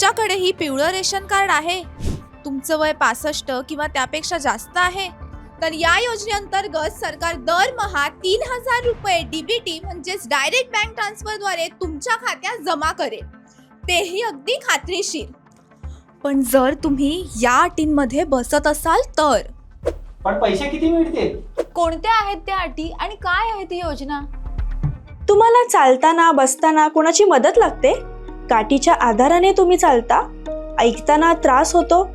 तुमच्याकडेही पिवळं ration card आहे. तुमचं वय पासष्ट किंवा त्यापेक्षा जास्त आहे. तर या योजनेअंतर्गत सरकार दरमहा तीन हजार रुपये डीबीटी म्हणजेच डायरेक्ट बँक ट्रान्सफरद्वारे तुमच्या खात्यात जमा करेल. तेही अगदी खात्रीशीर. पण जर तुम्ही या अटींमध्ये बसत असाल तर? पण पैसे किती मिळतील? कोणत्या आहेत त्या अटी आणि काय आहे ती योजना? तुम्हाला चालताना बसताना कोणाची मदत लागते? काठीच्या आधाराने तुम्ही चालता? ऐकताना त्रास होतो?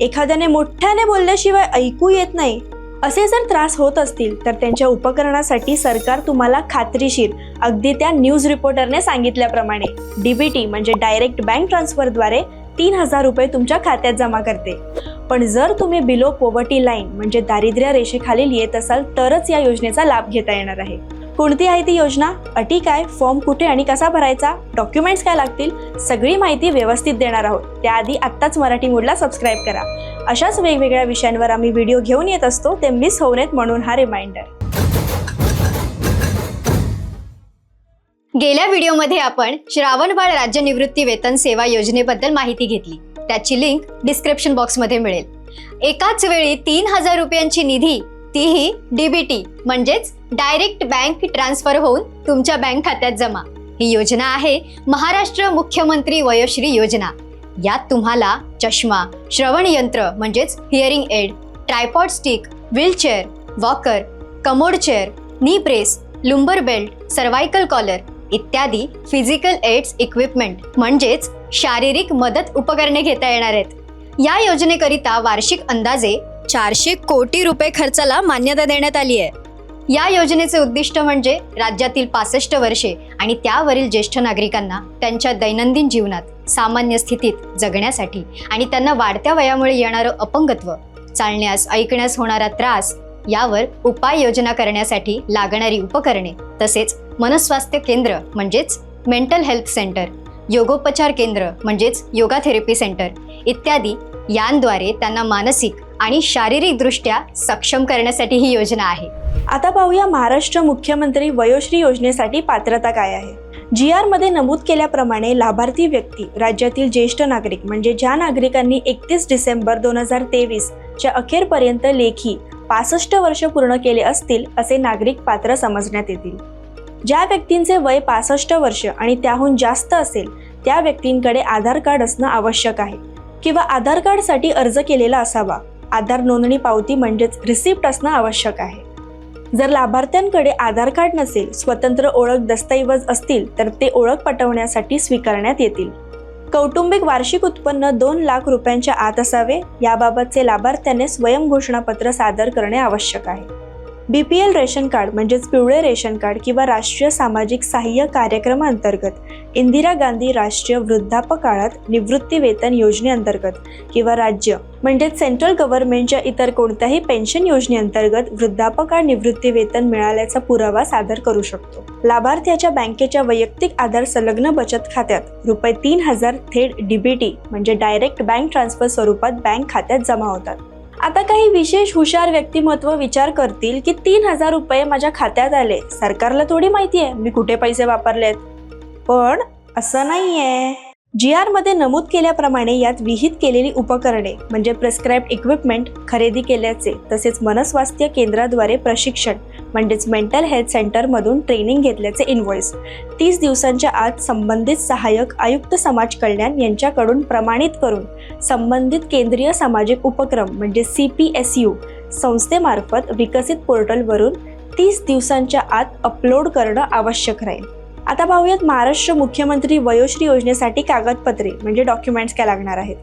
एखाद्याने मोठ्याने बोलल्याशिवाय ऐकू येत नाही. असे जर त्रास होत असतील तर त्यांच्या उपकरणासाठी सरकार तुम्हाला खात्रीशीर अगदी त्या न्यूज रिपोर्टरने सांगितल्याप्रमाणे डीबीटी म्हणजे डायरेक्ट बँक ट्रान्सफरद्वारे तीन हजार रुपये तुमच्या खात्यात जमा करते. पण जर तुम्ही बिलो पॉवर्टी लाईन म्हणजे दारिद्र्य रेषेखालील येत असाल तरच या योजनेचा लाभ घेता येणार आहे. कोणती आहे ती योजना? अटी काय? फॉर्म कुठे आणि कसा भरायचा? डॉक्युमेंट्स काय लागतील? सगळी माहिती व्यवस्थित देणार आहोत. त्याआधी आत्ताच मराठी मूडला सबस्क्राईब करा. अशाच वेगवेगळ्या विषयांवर आम्ही व्हिडिओ घेऊन येत असतो ते मिस होऊ नयेत म्हणून हा रिमाइंडर गेल्या व्हिडिओमध्ये आपण श्रावणबाळ राज्य निवृत्ती वेतन सेवा योजनेबद्दल माहिती घेतली. त्याची लिंक डिस्क्रिप्शन बॉक्समध्ये मिळेल. एकाच वेळी तीन हजार रुपयांची निधी तीही डीबीटी म्हणजेच डायरेक्ट बँक ट्रान्सफर होऊन तुमच्या बँक खात्यात जमा. ही योजना आहे महाराष्ट्र मुख्यमंत्री वयोश्री योजना. यात तुम्हाला चष्मा श्रवण यंत्र म्हणजेच hearing aid tripod stick wheelchair walker commode chair knee press lumbar belt cervical collar इत्यादी फिजिकल एड्स इक्विपमेंट म्हणजेच शारीरिक मदत उपकरणे घेता येणार आहेत. या योजनेकरिता वार्षिक अंदाजे चारशे कोटी रुपये खर्चाला मान्यता देण्यात आली आहे. या योजनेचे उद्दिष्ट म्हणजे राज्यातील पासष्ट वर्षे आणि त्यावरील ज्येष्ठ नागरिकांना त्यांच्या दैनंदिन जीवनात सामान्य स्थितीत जगण्यासाठी आणि त्यांना वाढत्या वयामुळे येणारं अपंगत्व चालण्यास ऐकण्यास होणारा त्रास यावर उपाययोजना करण्यासाठी लागणारी उपकरणे तसेच मनस्वास्थ्य केंद्र म्हणजेच मेंटल हेल्थ सेंटर योगोपचार केंद्र म्हणजेच योगा थेरपी सेंटर इत्यादी यांद्वारे त्यांना मानसिक आणि शारीरिकदृष्ट्या सक्षम करण्यासाठी ही योजना आहे. आता पाहूया महाराष्ट्र मुख्यमंत्री वयोश्री योजनेसाठी पात्रता काय आहे. जी आरमध्ये नमूद केल्याप्रमाणे लाभार्थी व्यक्ती राज्यातील ज्येष्ठ नागरिक म्हणजे ज्या नागरिकांनी एकतीस डिसेंबर दोन हजार तेवीसच्या अखेरपर्यंत लेखी पासष्ट वर्ष पूर्ण केले असतील असे नागरिक पात्र समजण्यात येतील. ज्या व्यक्तींचे वय पासष्ट वर्ष आणि त्याहून जास्त असेल त्या व्यक्तींकडे आधार कार्ड असणं आवश्यक आहे किंवा आधार कार्डसाठी अर्ज केलेला असावा. आधार नोंदणी पावती म्हणजेच रिसिप्ट असणं आवश्यक आहे. जर लाभार्थ्यांकडे आधार कार्ड नसेल स्वतंत्र ओळख दस्तऐवज असतील तर ते ओळख पटवण्यासाठी स्वीकारण्यात येतील. कौटुंबिक वार्षिक उत्पन्न दोन लाख रुपयांच्या आत असावे याबाबतचे लाभार्थ्याने स्वयंघोषणापत्र सादर करणे आवश्यक आहे. B P L ration card म्हणजेच पिवळे रेशन कार्ड किंवा राष्ट्रीय सामाजिक सहाय्य कार्यक्रमाअंतर्गत इंदिरा गांधी राष्ट्रीय वृद्धापकाळात निवृत्ती वेतन योजनेअंतर्गत किंवा राज्य म्हणजेच सेंट्रल गव्हर्नमेंटच्या इतर कोणत्याही पेन्शन योजनेअंतर्गत वृद्धापकाळ निवृत्ती वेतन मिळाल्याचा पुरावा सादर करू शकतो. लाभार्थ्याच्या बँकेच्या वैयक्तिक आधार संलग्न बचत खात्यात रुपये तीन हजार थेट डीबीटी म्हणजे डायरेक्ट बँक ट्रान्सफर स्वरूपात बँक खात्यात जमा होतात. आता काही विशेष हुशार व्यक्तिमत्व विचार करतील की तीन हजार रुपये माझ्या खात्यात आले. सरकारला थोडी माहिती आहे मी कुठे पैसे वापरलेत? पण असं नाही आहे जी आरमध्ये नमूद केल्याप्रमाणे यात विहित केलेली उपकरणे म्हणजे प्रिस्क्राईब इक्विपमेंट खरेदी केल्याचे तसेच मनस्वास्थ्य केंद्राद्वारे प्रशिक्षण म्हणजेच मेंटल हेल्थ सेंटरमधून ट्रेनिंग घेतल्याचे इनव्हॉइस तीस दिवसांच्या आत संबंधित सहाय्यक आयुक्त समाज कल्याण यांच्याकडून प्रमाणित करून संबंधित केंद्रीय सामाजिक उपक्रम म्हणजे सी पी एस यू संस्थेमार्फत विकसित पोर्टलवरून तीस दिवसांच्या आत अपलोड करणं आवश्यक राहील. आता पाहूयात महाराष्ट्र मुख्यमंत्री वयोश्री योजनेसाठी कागदपत्रे म्हणजे डॉक्युमेंट्स काय लागणार आहेत?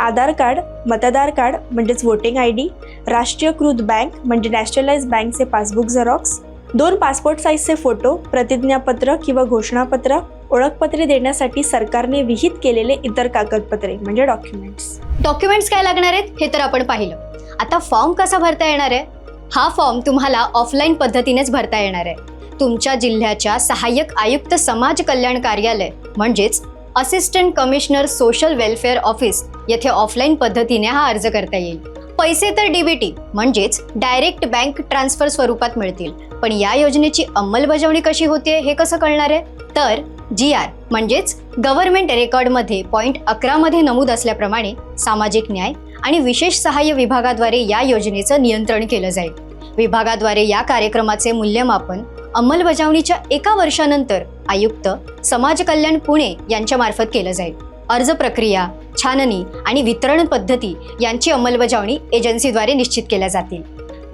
आधार कार्ड मतदार कार्ड म्हणजेच वोटिंग आय डी राष्ट्रीयकृत बँक म्हणजे नॅशनलाइज बँकचे पासबुक झेरॉक्स दोन पासपोर्ट साईजचे फोटो प्रतिज्ञापत्र किंवा घोषणापत्र ओळखपत्रे देण्यासाठी सरकारने विहित केलेले इतर कागदपत्रे म्हणजे डॉक्युमेंट्स डॉक्युमेंट्स काय लागणार आहेत? हे तर आपण पाहिलं. आता फॉर्म कसा भरता येणार आहे? हा फॉर्म तुम्हाला ऑफलाईन पद्धतीनेच भरता येणार आहे. तुमच्या जिल्ह्याच्या सहाय्यक आयुक्त समाज कल्याण कार्यालय म्हणजेच assistant commissioner social welfare office येथे ऑफलाईन पद्धतीने हा अर्ज करता येईल. पैसे तर डीबीटी म्हणजेच डायरेक्ट बँक ट्रान्सफर स्वरूपात मिळतील. पण या योजनेची अंमलबजावणी कशी होते हे कसं कळणार आहे? तर जी आर म्हणजेच गव्हर्नमेंट रेकॉर्डमध्ये पॉईंट अकरामध्ये नमूद असल्याप्रमाणे सामाजिक न्याय आणि विशेष सहाय्य विभागाद्वारे या योजनेचं नियंत्रण केलं जाईल. विभागाद्वारे या कार्यक्रमाचे मूल्यमापन अंमलबजावणीच्या एका वर्षानंतर आयुक्त समाज कल्याण पुणे यांच्यामार्फत केलं जाईल. अर्ज प्रक्रिया छाननी आणि वितरण पद्धती यांची अंमलबजावणी एजन्सीद्वारे निश्चित केल्या जातील.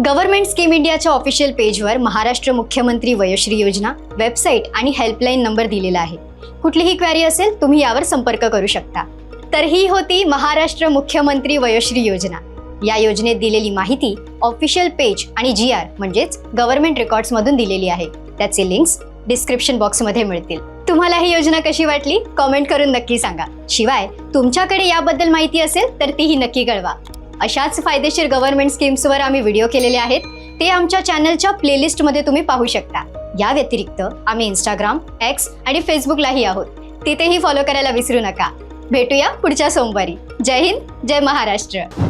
गव्हर्नमेंट स्कीम इंडियाच्या ऑफिशियल पेजवर महाराष्ट्र मुख्यमंत्री वयोश्री योजना वेबसाईट आणि हेल्पलाईन नंबर दिलेला आहे. कुठलीही क्वेरी असेल तुम्ही यावर संपर्क करू शकता. तर ही होती महाराष्ट्र मुख्यमंत्री वयोश्री योजना. या योजनेत दिलेली माहिती ऑफिशियल पेज आणि जी आर म्हणजेच गव्हर्नमेंट रेकॉर्ड्समधून दिलेली आहे. त्याचे लिंक्स डिस्क्रिप्शन बॉक्समध्ये मिळतील. तुम्हाला ही योजना कशी वाटली? कॉमेंट करून नक्की सांगा. शिवाय तुमच्याकडे याबद्दल माहिती असेल तर तीही नक्की कळवा. अशाच फायदेशीर गव्हर्नमेंट स्कीम्सवर आम्ही व्हिडिओ केलेले आहेत. ते आमच्या चॅनलच्या प्लेलिस्टमध्ये तुम्ही पाहू शकता. या व्यतिरिक्त आम्ही इंस्टाग्राम एक्स आणि फेसबुकलाही आहोत. तिथेही फॉलो करायला विसरू नका. भेटूया पुढच्या सोमवारी. जय हिंद जय महाराष्ट्र.